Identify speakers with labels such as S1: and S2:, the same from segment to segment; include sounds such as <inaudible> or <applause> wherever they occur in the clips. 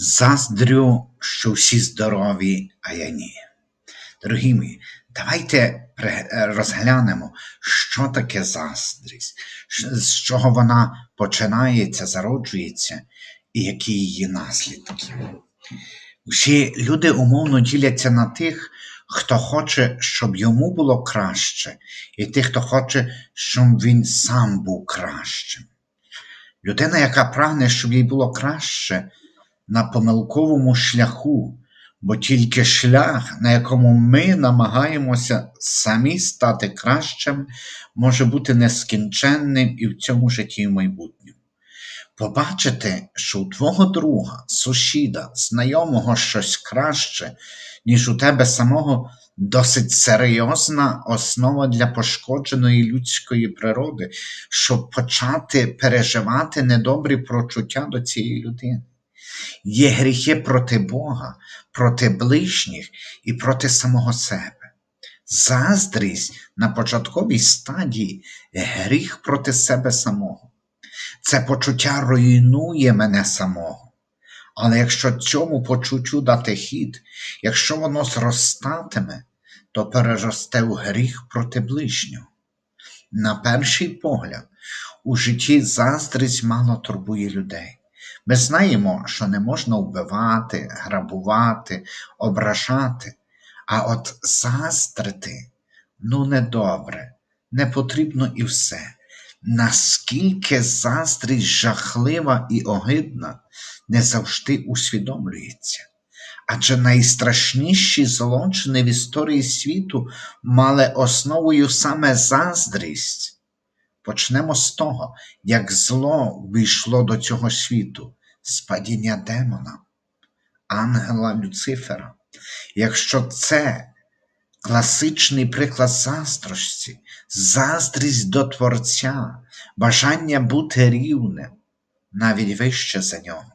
S1: Заздрю, що всі здорові, а я ні. Дорогі мої, давайте розглянемо, що таке заздрість, з чого вона починається, зароджується, і які її наслідки. Всі люди умовно діляться на тих, хто хоче, щоб йому було краще, і тих, хто хоче, щоб він сам був кращим. Людина, яка прагне, щоб їй було краще, на помилковому шляху, бо тільки шлях, на якому ми намагаємося самі стати кращим, може бути нескінченним і в цьому житті і в майбутньому. Побачити, що у твого друга, сусіда, знайомого щось краще, ніж у тебе самого, досить серйозна основа для пошкодженої людської природи, щоб почати переживати недобрі прочуття до цієї людини. Є гріхи проти Бога, проти ближніх і проти самого себе. Заздрість на початковій стадії гріх проти себе самого. Це почуття руйнує мене самого. Але якщо цьому почуттю дати хід, якщо воно зростатиме, то переросте в гріх проти ближнього. На перший погляд, у житті заздрість мало турбує людей. Ми знаємо, що не можна вбивати, грабувати, ображати, а от заздрити ну недобре, не потрібно і все. Наскільки заздрість жахлива і огидна, не завжди усвідомлюється. Адже найстрашніші злочини в історії світу мали основою саме заздрість. Почнемо з того, як зло війшло до цього світу, з падіння демона, ангела Люцифера. Якщо це класичний приклад заздрості, заздрість до Творця, бажання бути рівним, навіть вище за нього.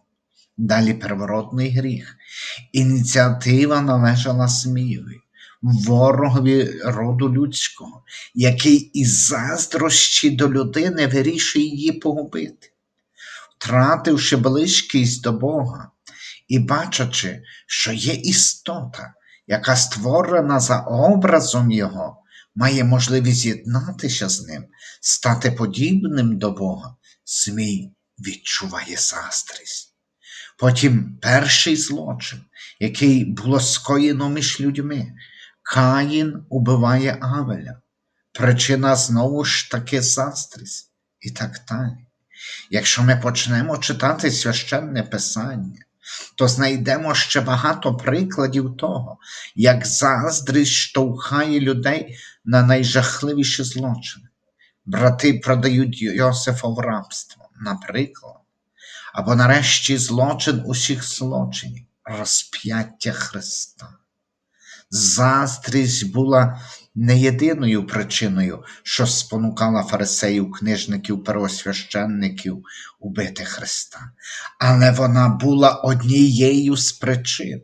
S1: Далі первородний гріх. Ініціатива належала Змієві, ворогові роду людського, який із заздрощі до людини вирішує її погубити, втративши близькість до Бога і бачачи, що є істота, яка створена за образом Його, має можливість з'єднатися з ним, стати подібним до Бога, Змій відчуває заздрість. Потім перший злочин, який було скоєно між людьми. Каїн убиває Авеля. Причина знову ж таки заздрість і так далі. Якщо ми почнемо читати священне писання, то знайдемо ще багато прикладів того, як заздрість штовхає людей на найжахливіші злочини. Брати продають Йосифа в рабство, наприклад, або нарешті злочин усіх злочинів розп'яття Христа. Заздрість була не єдиною причиною, що спонукала фарисеїв, книжників, первосвященників убити Христа, але вона була однією з причин.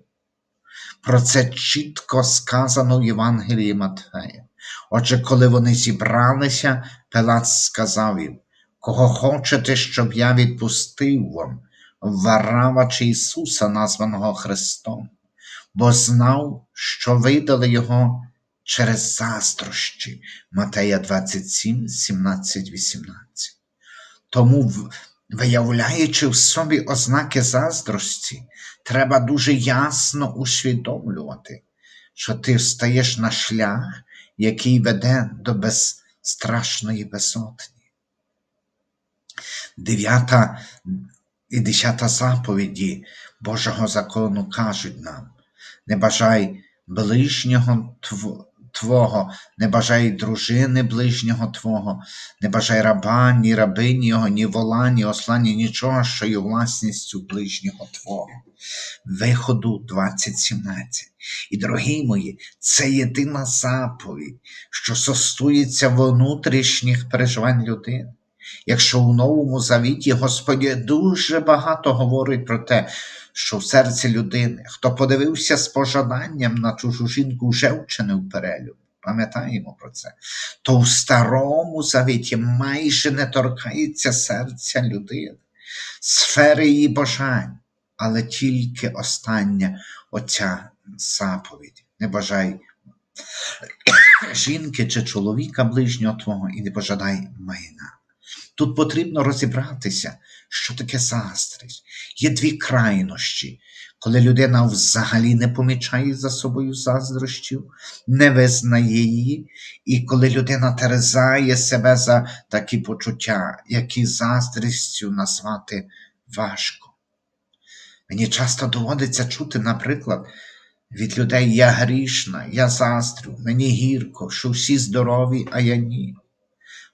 S1: Про це чітко сказано в Євангелії Матфея. Отже, коли вони зібралися, Пилат сказав їм, кого хочете, щоб я відпустив вам, Варава чи Ісуса, названого Христом, бо знав, що видали його через заздрощі. Матея 27, 17, 18. Тому, виявляючи в собі ознаки заздрості, треба дуже ясно усвідомлювати, що ти встаєш на шлях, який веде до безстрашної безсотні. Дев'ята і десята заповіді Божого закону кажуть нам: не бажай ближнього тв- Твого, не бажай дружини ближнього Твого, не бажай раба, ні рабині його, ні вола, ні осла, ні нічого, що є власністю ближнього Твого. Виходу 20.17. І, дорогі мої, це єдина заповідь, що стосується внутрішніх переживань людини. Якщо у Новому Завіті Господь дуже багато говорить про те, що в серці людини, хто подивився з пожаданням на чужу жінку, вже вчинив перелюб. Пам'ятаємо про це. То в Старому Завіті майже не торкається серця людини, сфери її бажань. але тільки остання оця заповідь. Не бажай <coughs> жінки чи чоловіка ближнього твого і не пожадай майна. Тут потрібно розібратися, що таке заздрість. Є дві крайнощі, коли людина взагалі не помічає за собою заздрощів, не визнає її, і коли людина терзає себе за такі почуття, які заздрістю назвати важко. Мені часто доводиться чути, наприклад, від людей я грішна, я заздрю, мені гірко, що всі здорові, а я ні.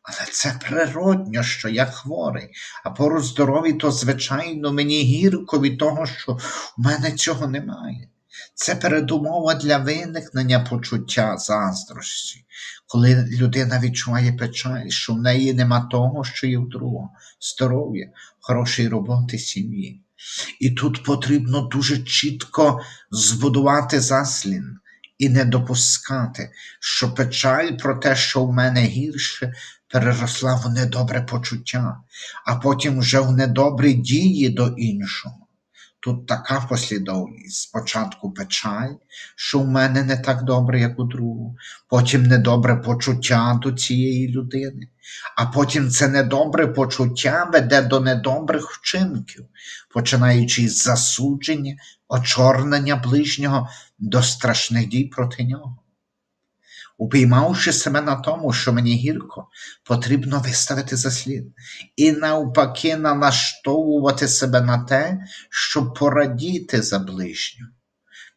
S1: Але це природньо, що я хворий, а поруч здоровий, то, звичайно, мені гірко від того, що в мене цього немає. Це передумова для виникнення почуття заздрості, коли людина відчуває печаль, що в неї нема того, що є в другого, здоров'я, хорошої роботи, сім'ї. І тут потрібно дуже чітко збудувати заслін і не допускати, що печаль про те, що в мене гірше, переросла в недобре почуття, а потім вже в недобрі дії до іншого. Тут така послідовність. Спочатку печаль, що в мене не так добре, як у другого, потім недобре почуття до цієї людини, а потім це недобре почуття веде до недобрих вчинків, починаючи з засудження, очорнення ближнього до страшних дій проти нього. Упіймавши себе на тому, що мені гірко, потрібно виставити заслід і навпаки налаштовувати себе на те, щоб порадіти за ближню.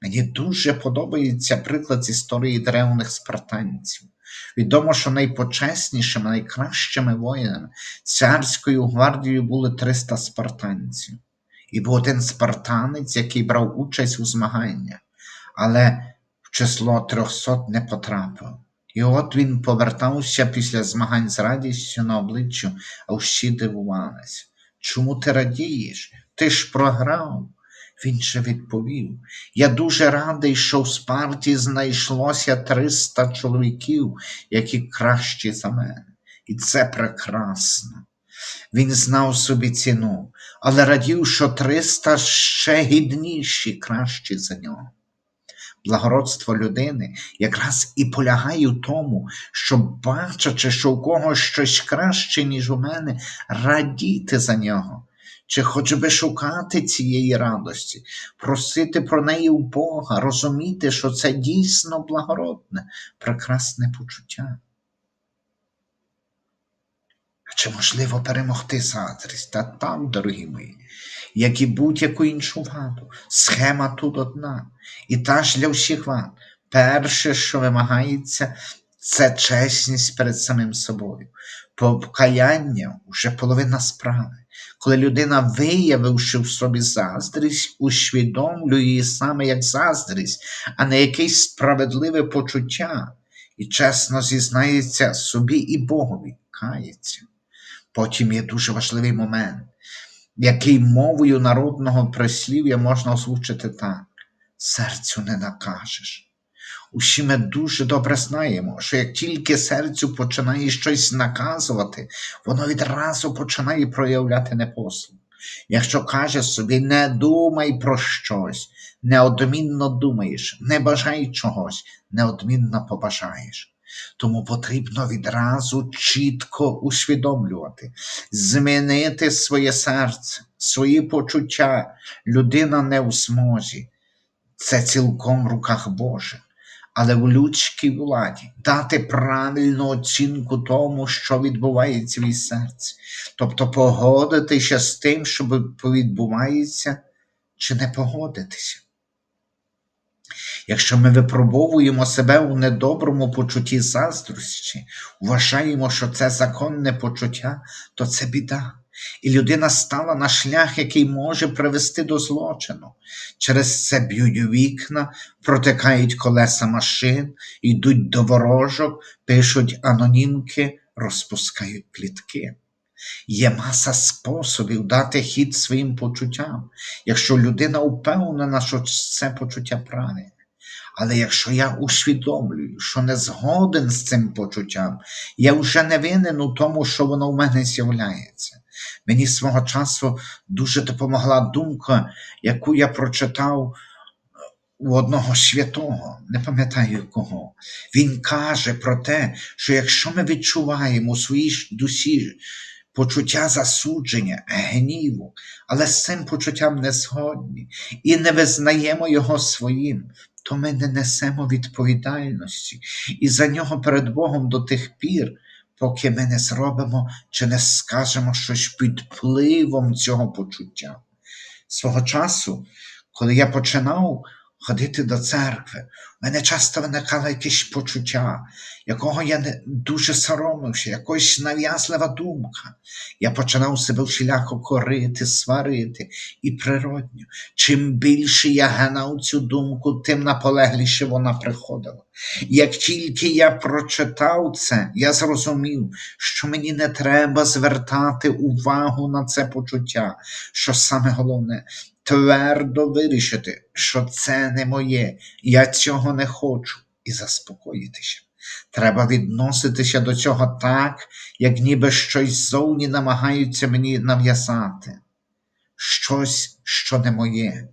S1: Мені дуже подобається приклад з історії древних спартанців. Відомо, що найпочеснішими, найкращими воїнами царською гвардією були 300 спартанців. І був один спартанець, який брав участь у змаганнях, але число 300 не потрапив. І от він повертався після змагань з радістю на обличчю, а всі дивувалися. Чому ти радієш? Ти ж програв. Він же відповів: Я дуже радий, що в Спарті знайшлося 300 чоловіків, які кращі за мене. І це прекрасно. Він знав собі ціну, але радів, що 300 ще гідніші, кращі за нього. Благородство людини якраз і полягає в тому, щоб, бачачи, що у когось щось краще, ніж у мене, радіти за нього, чи хоч би шукати цієї радості, просити про неї у Бога, розуміти, що це дійсно благородне, прекрасне почуття. А чи можливо перемогти заздрість? Та так, дорогі мої, як і будь-яку іншу ваду. Схема тут одна. І та ж для всіх вад. Перше, що вимагається, це чесність перед самим собою. Покаяння вже половина справи. Коли людина, виявивши в собі заздрість, усвідомлює її саме як заздрість, а не якесь справедливе почуття, і чесно зізнається собі і Богові, кається. Потім є дуже важливий момент, який мовою народного прислів'я можна озвучити так: серцю не накажеш. Усі ми дуже добре знаємо, що як тільки серцю починає щось наказувати, воно відразу починає проявляти непослух. Якщо каже собі, не думай про щось, неодмінно думаєш, не бажай чогось, неодмінно побажаєш. Тому потрібно відразу чітко усвідомлювати, змінити своє серце, свої почуття. Людина не у змозі. Це цілком в руках Божих. Але в людській владі дати правильну оцінку тому, що відбувається в її серці, тобто погодитися з тим, що відбувається, чи не погодитися. Якщо ми випробовуємо себе у недоброму почутті заздрості, вважаємо, що це законне почуття, то це біда. І людина стала на шлях, який може привести до злочину. Через це б'ють вікна, протикають колеса машин, йдуть до ворожок, пишуть анонімки, розпускають плітки. Є маса способів дати хід своїм почуттям, якщо людина впевнена, що це почуття правильне. Але якщо я усвідомлюю, що не згоден з цим почуттям, я вже не винен у тому, що воно в мене з'являється. Мені свого часу дуже допомогла думка, яку я прочитав у одного святого, не пам'ятаю кого. Він каже про те, що якщо ми відчуваємо у своїй душі почуття засудження, гніву, але з цим почуттям не згодні і не визнаємо його своїм, то ми не несемо відповідальності і за нього перед Богом до тих пір, поки ми не зробимо чи не скажемо щось під впливом цього почуття. Свого часу, коли я починав ходити до церкви, в мене часто виникало якесь почуття, якого я не дуже соромився, якась нав'язлива думка. Я починав себе всіляко корити, сварити і природньо. Чим більше я гнав цю думку, тим наполегліше вона приходила. Як тільки я прочитав це, я зрозумів, що мені не треба звертати увагу на це почуття, що саме головне твердо вирішити, що це не моє, я цього не хочу, і заспокоїтися. Треба відноситися до цього так, як ніби щось ззовні намагаються мені нав'язати, щось, що не моє.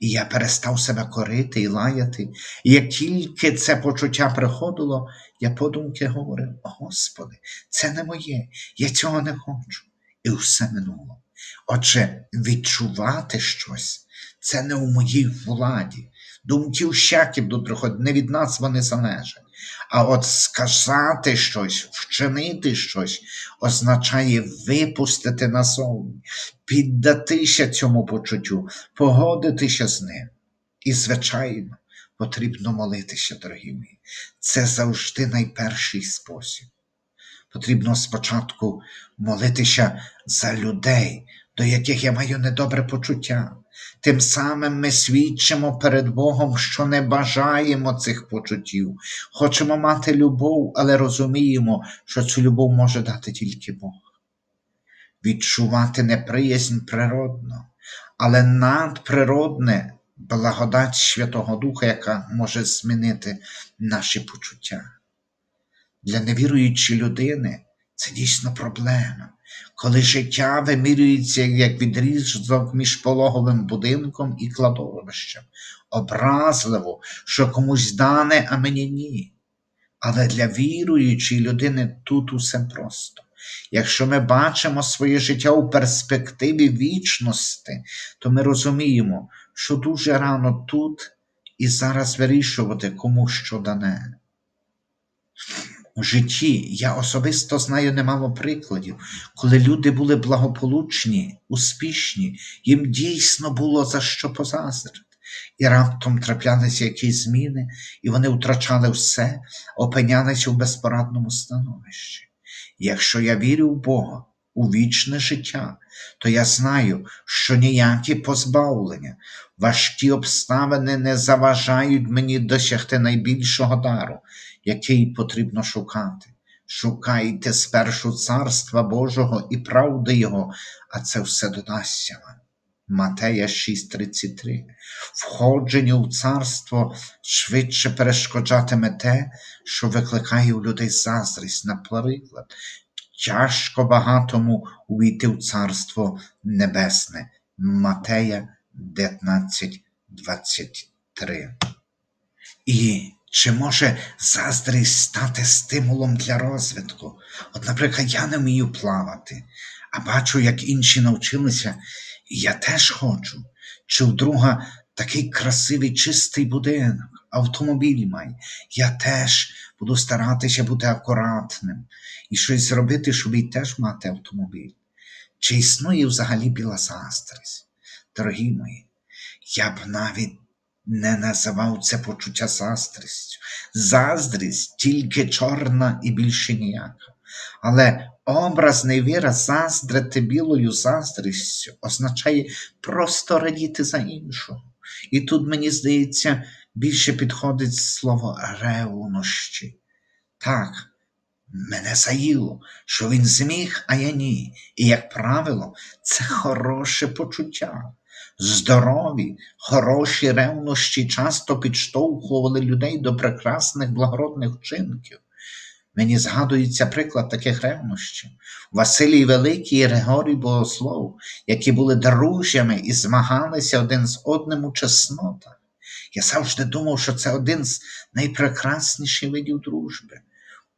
S1: І я перестав себе корити і лаяти. І як тільки це почуття приходило, я подумки говорив: Господи, це не моє, я цього не хочу. І все минуло. Отже, відчувати щось це не у моїй владі. Думки всякі будуть приходити, не від нас вони залежать. А от сказати щось, вчинити щось означає випустити назовні, піддатися цьому почуттю, погодитися з ним. І, звичайно, потрібно молитися, дорогі мої. Це завжди найперший спосіб. Потрібно спочатку молитися за людей, до яких я маю недобре почуття. Тим самим ми свідчимо перед Богом, що не бажаємо цих почуттів. Хочемо мати любов, але розуміємо, що цю любов може дати тільки Бог. Відчувати неприязнь природно, але надприродне благодать Святого Духа, яка може змінити наші почуття. Для невіруючої людини це дійсно проблема, коли життя вимірюється як відрізок між пологовим будинком і кладовищем. Образливо, що комусь дане, а мені ні. Але для віруючої людини тут усе просто. Якщо ми бачимо своє життя у перспективі вічності, то ми розуміємо, що дуже рано тут і зараз вирішувати, кому що дане. У житті я особисто знаю немало прикладів, коли люди були благополучні, успішні, їм дійсно було за що позаздрити. І раптом траплялися якісь зміни, і вони втрачали все, опинялися в безпорадному становищі. Якщо я вірю в Бога, у вічне життя, то я знаю, що ніякі позбавлення, важкі обставини не заважають мені досягти найбільшого дару, який потрібно шукати. Шукайте спершу царства Божого і правди Його, а це все додасться вам. Матея 6:33. Входженню в царство швидше перешкоджатиме те, що викликає у людей заздрість, наприклад, тяжко багатому увійти в царство небесне. Матея 19:23. І чи може заздрість стати стимулом для розвитку? От, наприклад, я не вмію плавати, а бачу, як інші навчилися, і я теж хочу. Чи у друга такий красивий чистий будинок, автомобіль має. Я теж буду старатися бути акуратним і щось зробити, щоб і теж мати автомобіль. Чи існує взагалі біла заздрість? Дорогі мої, я б навіть не називав це почуття заздрістю. Заздрість тільки чорна і більше ніяка. Але образний вираз заздрити білою заздрістю означає просто радіти за іншого. І тут, мені здається, більше підходить слово ревнощі. Так, мене заїло, що він зміг, а я ні. І, як правило, це хороше почуття. здорові, хороші ревнощі часто підштовхували людей до прекрасних благородних вчинків. Мені згадується приклад таких ревнощів. Василій Великий і Григорій Богослов, які були дружжями і змагалися один з одним у чеснотах. Я завжди думав, що це один з найпрекрасніших видів дружби.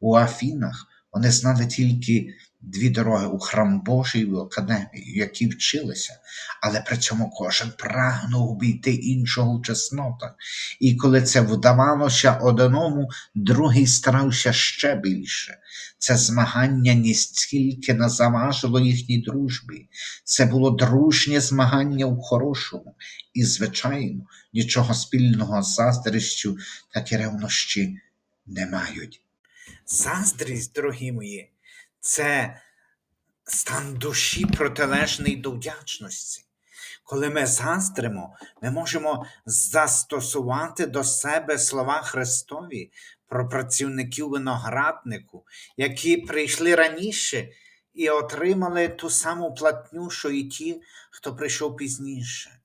S1: У Афінах вони знали тільки дві дороги у храм Божий і в академію, які вчилися, але при цьому кожен прагнув обійти іншого в чеснотах. І коли це вдавалося одному, другий старався ще більше. Це змагання ніскільки не заважило їхній дружбі. Це було дружнє змагання у хорошому. І, звичайно, нічого спільного з заздрістю такі ревнощі не мають. Заздрість, дорогі мої, це стан душі протилежний до вдячності. Коли ми заздримо, ми можемо застосувати до себе слова Христові про працівників винограднику, які прийшли раніше і отримали ту саму платню, що і ті, хто прийшов пізніше.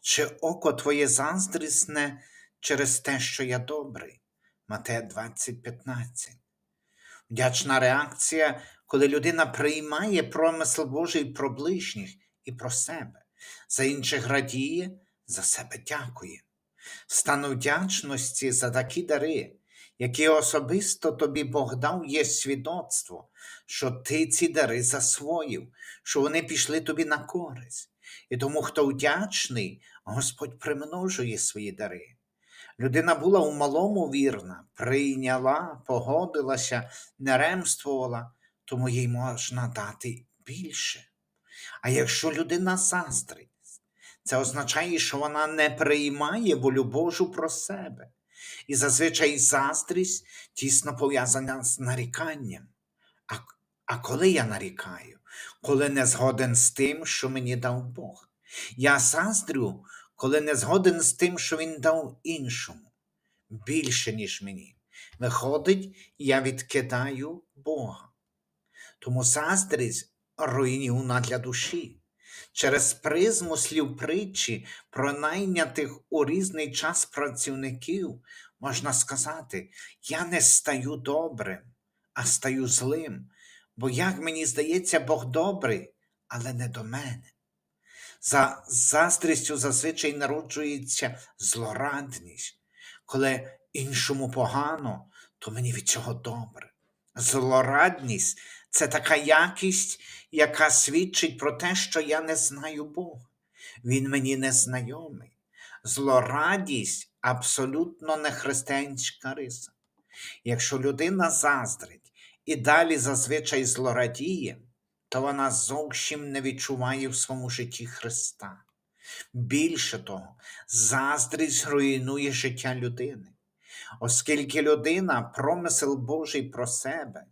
S1: Чи око твоє заздрісне через те, що я добрий? Матея 20:15. Вдячна реакція, коли людина приймає промисел Божий про ближніх і про себе, за інших радіє, за себе дякує. Стан вдячності за такі дари, які особисто тобі Бог дав, є свідоцтво, що ти ці дари засвоїв, що вони пішли тобі на користь. І тому, хто вдячний, Господь примножує свої дари. Людина була у малому вірна, прийняла, погодилася, не ремствувала, тому їй можна дати більше. А якщо людина заздрить, це означає, що вона не приймає волю Божу про себе. І зазвичай заздрість тісно пов'язана з наріканням. А, а коли я нарікаю, коли не згоден з тим, що мені дав Бог, я заздрю, коли не згоден з тим, що він дав іншому, більше, ніж мені. Виходить, я відкидаю Бога. Тому заздрість руйнівна для душі. Через призму слів притчі про найнятих у різний час працівників можна сказати, я не стаю добрим, а стаю злим, бо, як мені здається, Бог добрий, але не до мене. За заздрістю зазвичай народжується злорадність. Коли іншому погано, то мені від цього добре. Злорадність це така якість, яка свідчить про те, що я не знаю Бога. Він мені не знайомий. Злорадість абсолютно не християнська риса. Якщо людина заздрить і далі зазвичай злорадіє, то вона зовсім не відчуває в своєму житті Христа. Більше того, заздрість руйнує життя людини, оскільки людина промисел Божий про себе,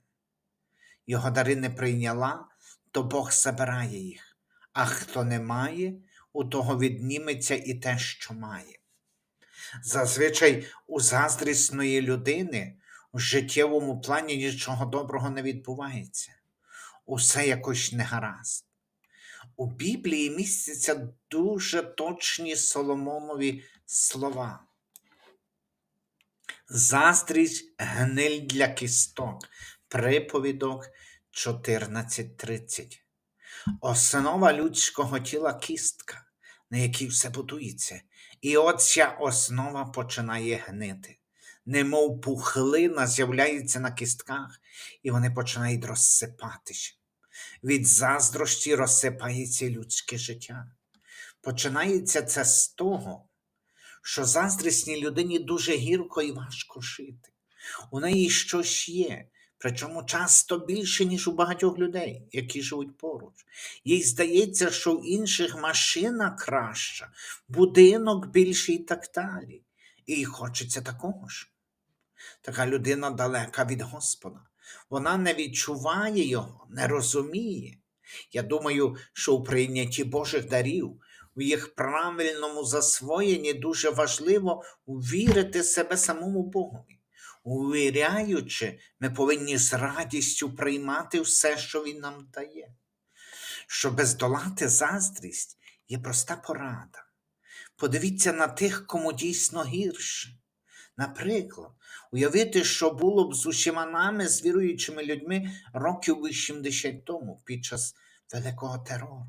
S1: його дари не прийняла, то Бог забирає їх, а хто не має, у того відніметься і те, що має. Зазвичай у заздрісної людини в життєвому плані нічого доброго не відбувається усе якось негаразд. У Біблії містяться дуже точні Соломонові слова. Заздрість гниль для кісток. Приповідок 14.30. Основа людського тіла кістка, на якій все будується. І от основа починає гнити. Немов пухлина з'являється на кістках, і вони починають розсипатися. Від заздрості розсипається людське життя. Починається це з того, що заздрісній людині дуже гірко і важко жити. У неї щось є, причому часто більше, ніж у багатьох людей, які живуть поруч. Їй здається, що в інших машина краща, будинок більший і так далі. І їй хочеться такого ж. Така людина далека від Господа. Вона не відчуває його, не розуміє. Я думаю, що у прийнятті Божих дарів, в їх правильному засвоєнні дуже важливо вірити себе самому Богові. Увіряючи, ми повинні з радістю приймати все, що Він нам дає. Щоб здолати заздрість, є проста порада. Подивіться на тих, кому дійсно гірше. Наприклад, уявити, що було б з усіма нами, з віруючими людьми років 80 тому під час Великого терору.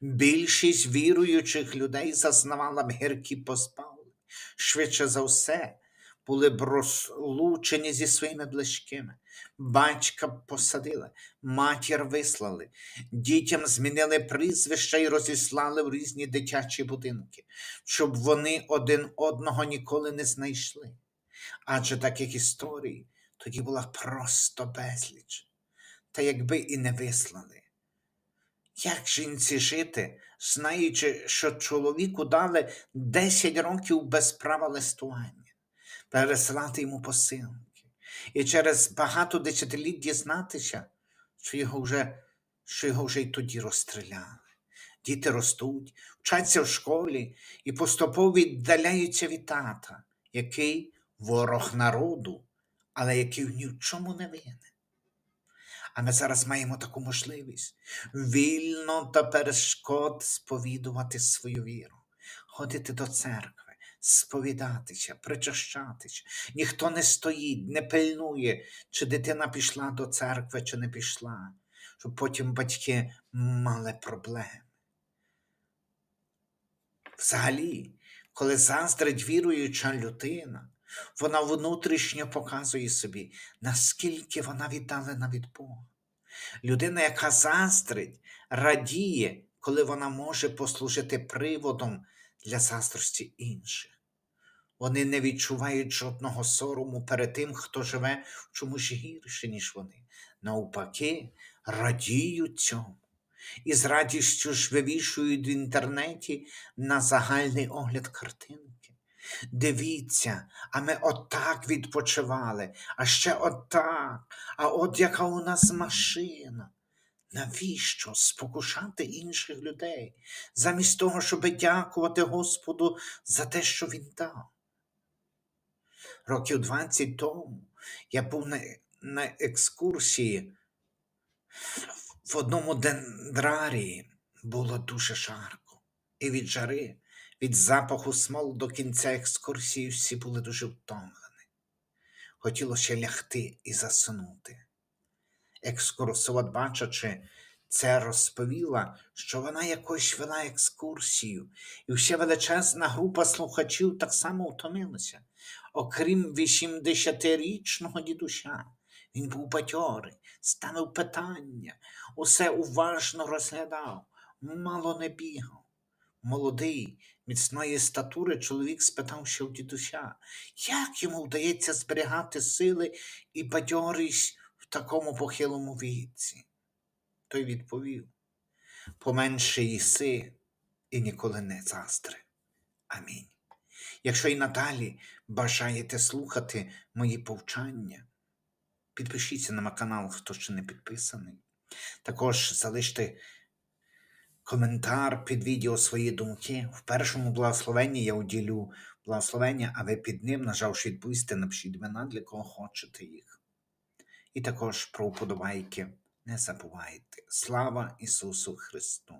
S1: Більшість віруючих людей зазнавала б гіркі позбавлення. Швидше за все, були б розлучені зі своїми близькими. Батька посадили, матір вислали, дітям змінили прізвища і розіслали в різні дитячі будинки, щоб вони один одного ніколи не знайшли. Адже таких історій тоді була просто безліч. Та якби і не вислали. Як жінці жити, знаючи, що чоловіку дали 10 років без права листування, пересилати йому посилки, і через багато десятиліть дізнатися, що його вже, що його вже й тоді розстріляли. Діти ростуть, вчаться в школі і поступово віддаляються від тата, який ворог народу, але який ні в чому не винен. А ми зараз маємо таку можливість вільно та перешкод сповідувати свою віру, ходити до церкви, сповідатися, причащатися. Ніхто не стоїть, не пильнує, чи дитина пішла до церкви, чи не пішла, щоб потім батьки мали проблеми. Взагалі, коли заздрить віруюча людина, вона внутрішньо показує собі, наскільки вона віддалена від Бога. Людина, яка заздрить, радіє, коли вона може послужити приводом для заздрості інших. Вони не відчувають жодного сорому перед тим, хто живе в чомусь гірше, ніж вони. Навпаки, радіють цьому. І з радістю ж вивішують в інтернеті на загальний огляд картинки. Дивіться, а ми отак відпочивали, а ще отак, а от яка у нас машина. Навіщо спокушати інших людей, замість того, щоб дякувати Господу за те, що Він дав? Років 20 тому я був на, на екскурсії в одному дендрарії було дуже жарко, і від жари, від запаху смол до кінця екскурсії всі були дуже втомлені. Хотілося лягти і заснути. Екскурсовод, бачачи це, розповіла, що вона якось вела екскурсію, і вся величезна група слухачів так само втомилася, окрім 80-річного дідуся. Він був бадьорий, ставив питання, усе уважно розглядав, мало не бігав. Молодий, міцної статури чоловік спитав ще у дідуся, як йому вдається зберігати сили і бадьорість в такому похилому віці. Той відповів поменше їси і ніколи не застри. Амінь. Якщо і надалі бажаєте слухати мої повчання, підпишіться на мій канал, хто ще не підписаний. Також залиште коментар під відео свої думки. В першому благословенні я уділю благословення, а ви під ним, нажавши відповісти, напишіть імена, для кого хочете їх. І також про вподобайки не забувайте. Слава Ісусу Христу!